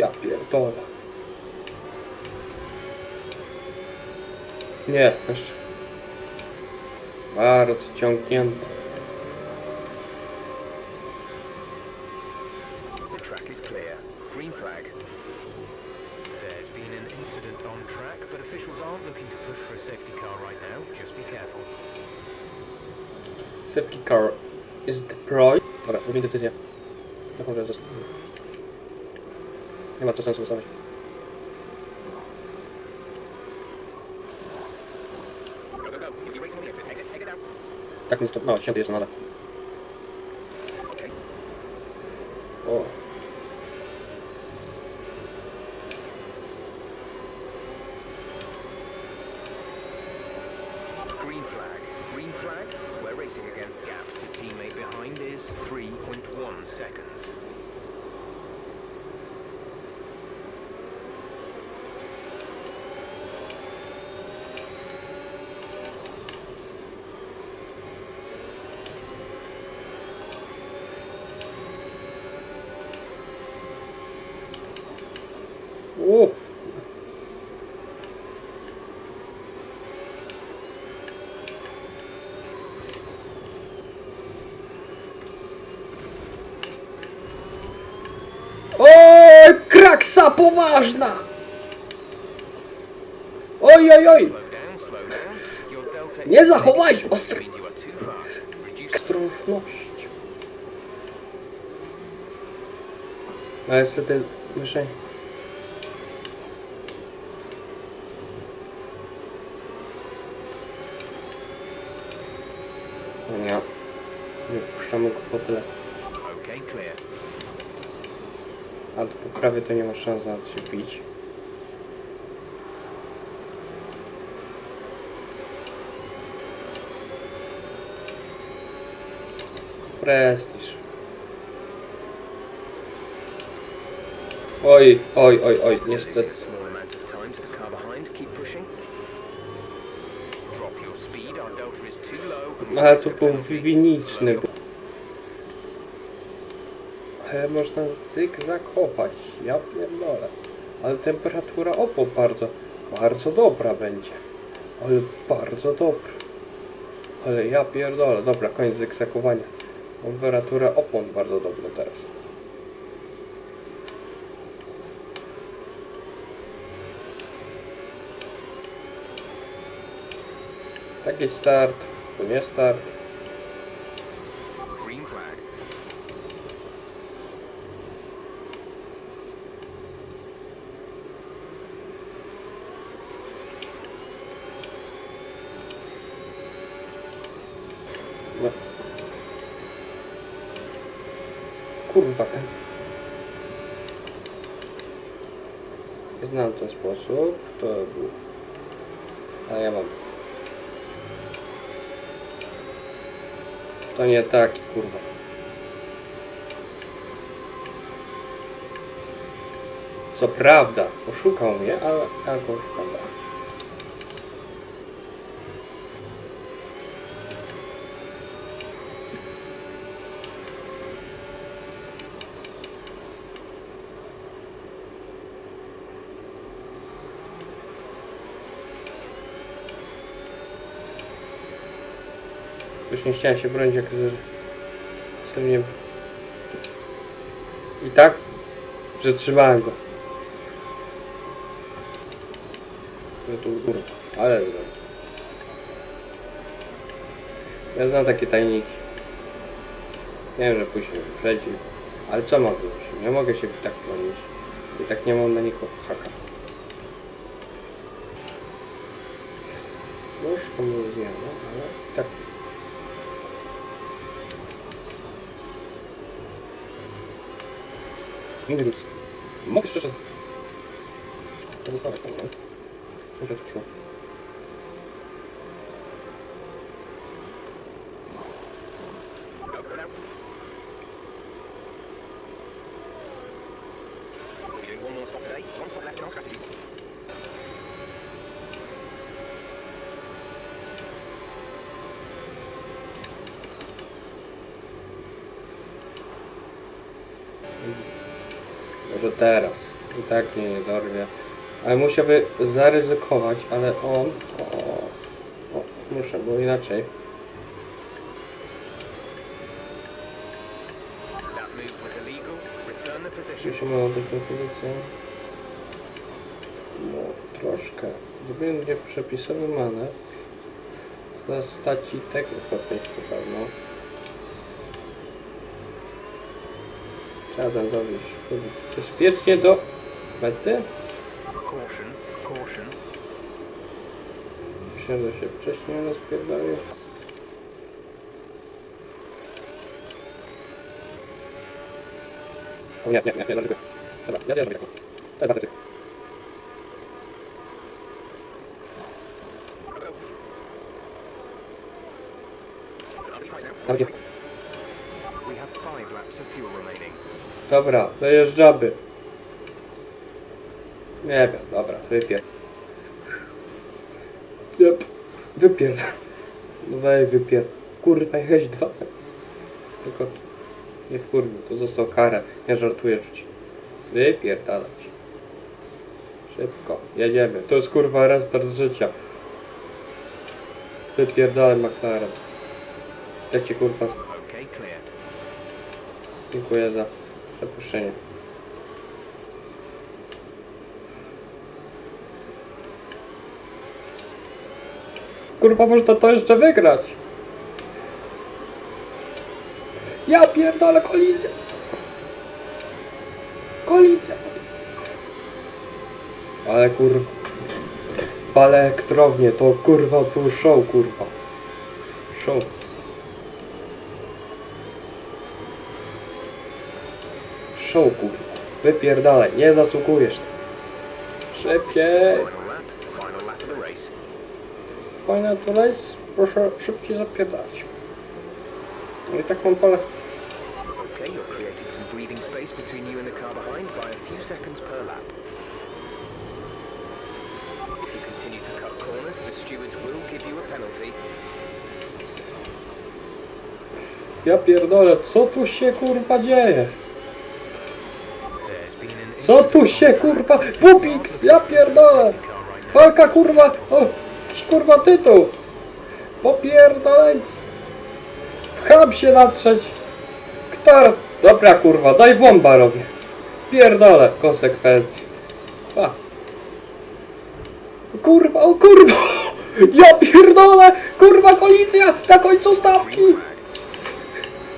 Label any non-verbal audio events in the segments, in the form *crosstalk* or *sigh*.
Ja pierdolę. Nie, jeszcze. Bardzo ciągnięte. The track is clear. Green flag. There's been an incident on track, but officials aren't looking to push for a safety car right now. Just be careful. Safety car is deployed. Dobra, robimy decyzję. Jaką rzecz zostawię? Nie ma co sensu out. Tak mi stop... No, święty jest nada. Okay. O. Green flag. Green flag. We're racing again. Gap to teammate behind is 3.1 seconds. Kraksa poważna! Oj, oj, oj! Nie zachowaj ostry ostrożność. No niestety, wyżej. Nie. Nie puszczamy go po tyle. Clear. A po prawie to nie ma szans nawet się bić. Prestiż. Oj, oj, oj, oj, niestety. ale face to Ale można zygzakować, ja pierdolę. Ale temperatura opon bardzo, bardzo dobra będzie. Ale bardzo dobra. Ale ja pierdolę, dobra, koniec zygzakowania. Temperatura opon bardzo dobra teraz. Taki start, to nie start. Green flag. No. Kurwa ten. Znam ten sposób, to był. A ja mam. To nie taki kurwa. Co prawda, oszukał mnie, ale ja go. Już nie chciałem się bronić, jak sobie nie... I tak przetrzymałem go. No tu górę, ale... Ja znam takie tajniki. Wiem, że później wyprzedzi, ale co mogę być? Nie mogę się tak bronić. I tak nie mam na nikogo haka. Już komu zmiana, Nigdy nic. Mogę szczerze... To był korek, prawda? Co się tu Go, go, now. Może teraz. I tak nie dorwie. Ale musiałby zaryzykować, ale on... O, o, muszę, bo inaczej. Musimy oddać tę pozycję. No, troszkę. Zrobiłem gdzie przepisowy manewr. Dla staci tego podnieść na pewno. Tam dowieść. Bezpiecznie do mety. Caution, caution. Myślałem, że się wcześniej rozpierdolił. O nie, nie, nie, nie, dlaczego? Dobra, ja, ja zrobię taką. To jest Dobra. We have five laps of fuel remaining. Dobra, dojeżdżamy. Nie wiem, dobra, wypier... Yep. Wypier... No weź wypier... Kurwa, jechać dwa. Tylko... Nie wkurwił, to został karę. Nie żartuję rzuci. Wypierdalać. Szybko, jedziemy. To jest kurwa restart życia. Wypierdalaj McLaren. Ja ci kurwa. Dziękuję za przepuszczenie. Kurwa, można to jeszcze wygrać. Ja pierdolę kolizję. Kolizja. Ale kurwa. Ale elektrownie, to kurwa był show, kurwa. Show. Show, kurwa. Wypierdalaj, nie zasługujesz. Szybciej. Final to race, proszę szybciej zapierdalać. No i tak mam pole. Okay, you're creating some breathing space between you and the car behind by a few seconds per lap. If you continue to cut corners, the stewards will give you a penalty. Ja pierdolę, co tu się kurwa dzieje? Co tu się kurwa... Pupix, ja pierdolę! Walka kurwa... O, jakiś kurwa tytuł! Popierdolec! Pcham się natrzeć! Kto... Dobra kurwa, daj bomba robię. Pierdolę, konsekwencje. A. Kurwa, o kurwa! *laughs* Ja pierdolę! Kurwa kolizja na końcu stawki!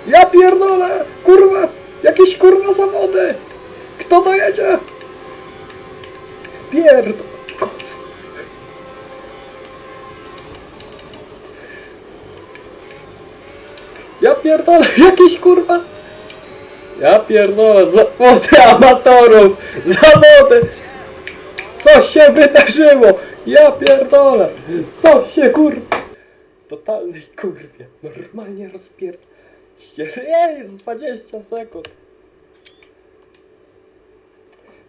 Ja pierdolę! Kurwa! Jakieś kurwa zawody! Kto dojedzie? Pierd... Ja pierdolę, *laughs* jakieś kurwa... Ja pierdolę, zawody amatorów! *laughs* Zawody! Co się wydarzyło? Ja pierdolę! Co się kurwa... Totalnej kurwie. Normalnie rozpier... Jest 20 sekund.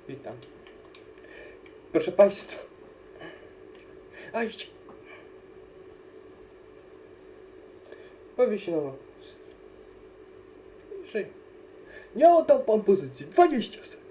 Witam. Proszę Państwa. A idź. Powie się na Żyj. Nie oddał pan pozycji. 20 sekund.